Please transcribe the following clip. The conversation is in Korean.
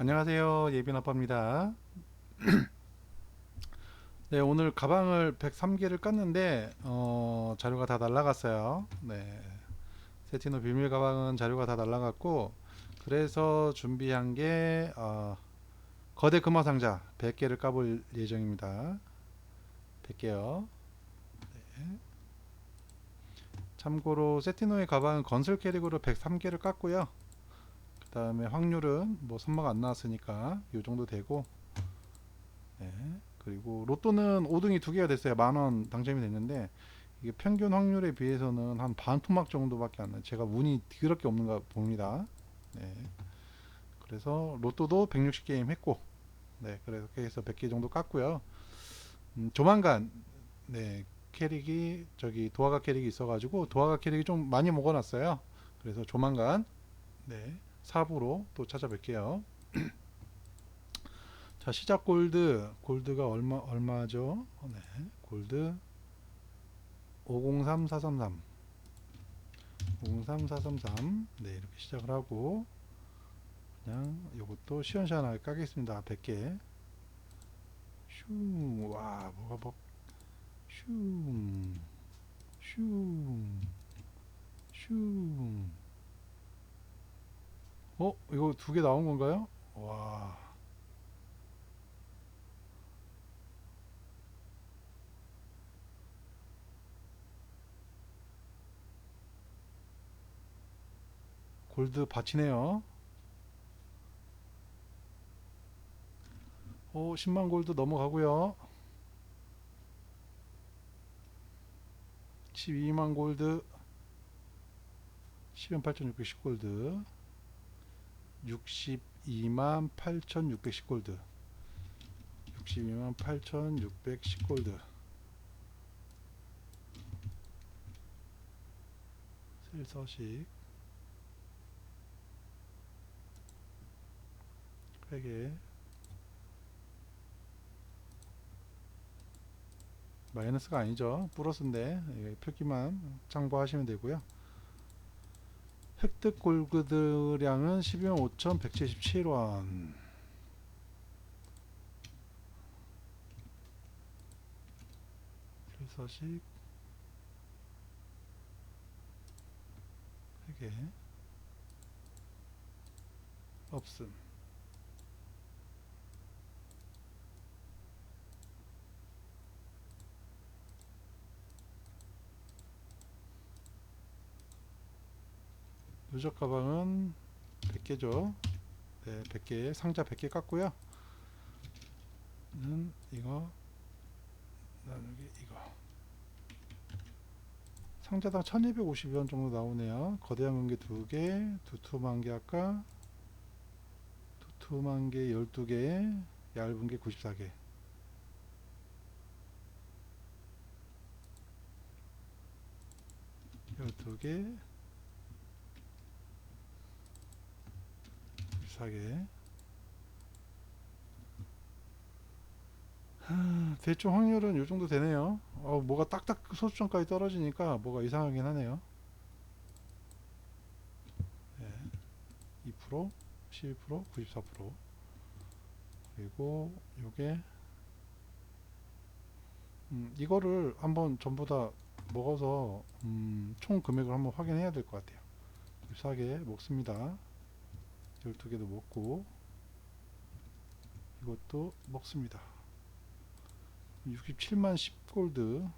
안녕하세요. 예빈 아빠입니다. 네, 오늘 가방을 103개를 깠는데 어, 자료가 다 날라갔어요. 네. 세티노 비밀 가방은 자료가 다 날라갔고 그래서 준비한 게 어, 거대 금화 상자 100개를 까볼 예정입니다. 100개요. 네. 참고로 세티노의 가방은 건설 캐릭으로 103개를 깠고요. 그 다음에 확률은 뭐 선마가 안 나왔으니까 요 정도 되고 네. 그리고 로또는 5등이 두 개가 됐어요. 만원 당첨이 됐는데 이게 평균 확률에 비해서는 한 반 토막 정도밖에 안 나요. 제가 운이 더럽게 없는가 봅니다. 네. 그래서 로또도 160게임 했고 네. 그렇게 해서 100개 정도 깠고요. 음, 조만간 네. 캐릭이 저기 도화가 캐릭이 있어 가지고 도화가 캐릭이 좀 많이 먹어놨어요. 그래서 조만간 네 사부로 또 찾아뵐게요. 자 시작 골드. 골드가 얼마 얼마죠? 네 골드. 503433 503433 네 이렇게 시작을 하고 그냥 요것도 시원시원하게 까겠습니다. 100개. 슈 와 뭐가 뭐? 슈, 슈, 슈. 어? 이거 두 개 나온 건가요? 와. 골드 받치네요. 오, 10만 골드 넘어가고요. 12만 골드. 12만 8,610 골드. 62만 8,610 골드. 62만 8,610 골드. 셀 서식. 회계. 마이너스가 아니죠. 플러스인데 예, 표기만 참고하시면 되고요 획득 골드량은 12만 5,177원. 필서식 회계 없음. 누적 가방은 100개죠. 네, 100개 상자 100개 깠고요. 는 이거 나누기 이거 상자당 1250원 정도 나오네요. 거대한 공개 2개, 두툼한 게 아까 두툼한 게 12개, 얇은 게 94개. 열두 개, 하, 대충 확률은 요 정도 되네요. 어, 뭐가 딱딱 소수점까지 떨어지니까 뭐가 이상하긴 하네요. 네. 2% 12% 94% 그리고 요게 음, 이거를 한번 전부 다 먹어서 음, 총 금액을 한번 확인해야 될 것 같아요. 비싸게 먹습니다 12개도 먹고 이것도 먹습니다. 67만 10골드